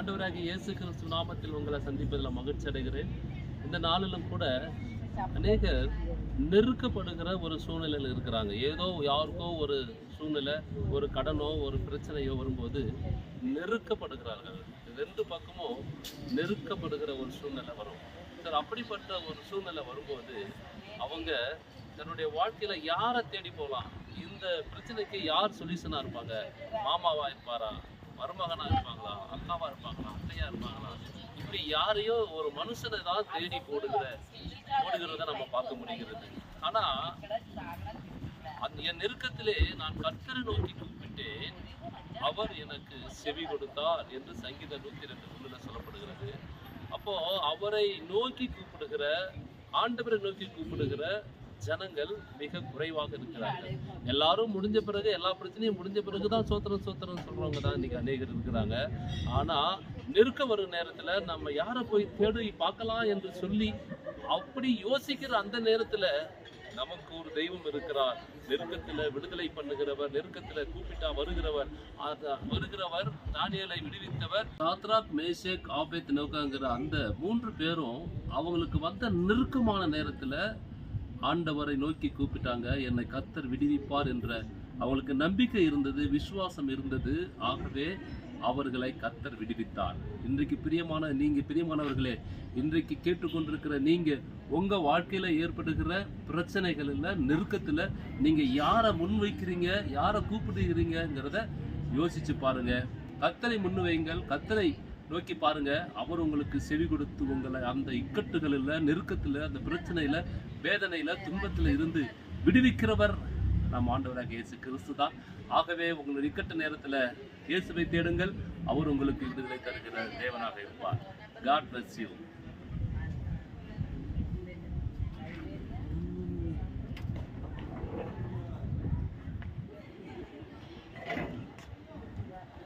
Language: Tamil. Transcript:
ஆண்டவராக இயேசு கிறிஸ்து நாமத்தில் உங்களை சந்திப்பதில் மகிழ்ச்சி அடைகிறேன். இந்த நாளிலும் கூட அநேகர் நெருக்கப்படுகிற ஒரு சூழ்நிலையில் இருக்கிறாங்க. ஏதோ யாருக்கோ ஒரு சூழ்நிலை ஒரு கடனோ ஒரு பிரச்சனையோ வரும்போது நெருக்கப்படுகிறார்கள். ரெண்டு பக்கமும் நெருக்கப்படுகிற ஒரு சூழ்நிலை வரும். சார் அப்படிப்பட்ட ஒரு சூழ்நிலை வரும்போது அவங்க தன்னுடைய வாழ்க்கையில யாரை தேடி போகலாம் இந்த பிரச்சனைக்கு யார் சொல்யூஷனா இருப்பாங்க? மாமாவா இருப்பாரா? மருமகனா அக்காவா இருப்பாங்களா? அத்தையா இருப்பாங்களா? இப்படி யாரையோ ஒரு மனுஷனை தான் தேடி போடுகிற போடுகிறத நம்ம பார்க்க முடிகிறது. ஆனா அந்த என் நெருக்கத்திலே நான் கர்த்தரை நோக்கி கூப்பிட்டேன். அவர் எனக்கு செவி கொடுத்தார் என்று சங்கீத நூத்தி ரெண்டு ஒண்ணுல சொல்லப்படுகிறது. அப்போ அவரை நோக்கி கூப்பிடுகிற ஆண்டவரை நோக்கி கூப்பிடுகிற ஜனங்கள் மிக குறைவாக இருக்கிறார்கள். எல்லாரும் முடிஞ்ச பிறகு எல்லா பிரச்சனையும் முடிஞ்ச பிறகுதான் சோத்திரம் சோத்திரம் சொல்கிறவங்க தான் இன்றைக்கி அநேகர் இருக்கிறாங்க. ஆனால் நெருக்க வரும் நேரத்தில் நம்ம யாரை போய் தேடி பார்க்கலாம் என்று சொல்லி அப்படி யோசிக்கிற அந்த நேரத்தில் நமக்கு ஒரு தெய்வம் இருக்கிறார். நெருக்கத்தில் விடுதலை பண்ணுகிறவர் நெருக்கத்தில் கூப்பிட்டா வருகிறவர். வருகிறவர் தானியலை விடுவித்தவர். சாத்ராக் மேஷேக் ஆபேத் நோக்காங்கிற அந்த மூன்று பேரும் அவங்களுக்கு வந்த நெருக்கமான நேரத்தில் ஆண்டவரை நோக்கி கூப்பிட்டாங்க. என்னை கத்தர் விடுவிப்பார் என்ற அவளுக்கு நம்பிக்கை இருந்தது விசுவாசம் இருந்தது. ஆகவே அவர்களை கத்தர் விடுவித்தார். இன்றைக்கு பிரியமான நீங்க பிரியமானவர்களே இன்றைக்கு கேட்டுக்கொண்டிருக்கிற நீங்க உங்க வாழ்க்கையில ஏற்படுகிற பிரச்சனைகள்ல நெருக்கத்துல நீங்க யாரை முன்வைக்கிறீங்க யாரை கூப்பிடுகிறீங்கிறத யோசிச்சு பாருங்க. கத்தரை முன்வைங்கள் கத்தரை நோக்கி பாருங்க அவர் உங்களுக்கு செவி கொடுத்து உங்களை அந்த இக்கட்டுகளில் நெருக்கத்தில் அந்த பிரச்சனையில் வேதனையில் துன்பத்தில் இருந்து விடுவிக்கிறவர் நம் ஆண்டவராக இயேசு கிறிஸ்து தான். ஆகவே உங்கள் இக்கட்டு நேரத்தில் இயேசுவை தேடுங்கள். அவர் உங்களுக்கு விடுதலை தருகிற தேவனாக இருப்பார். God bless you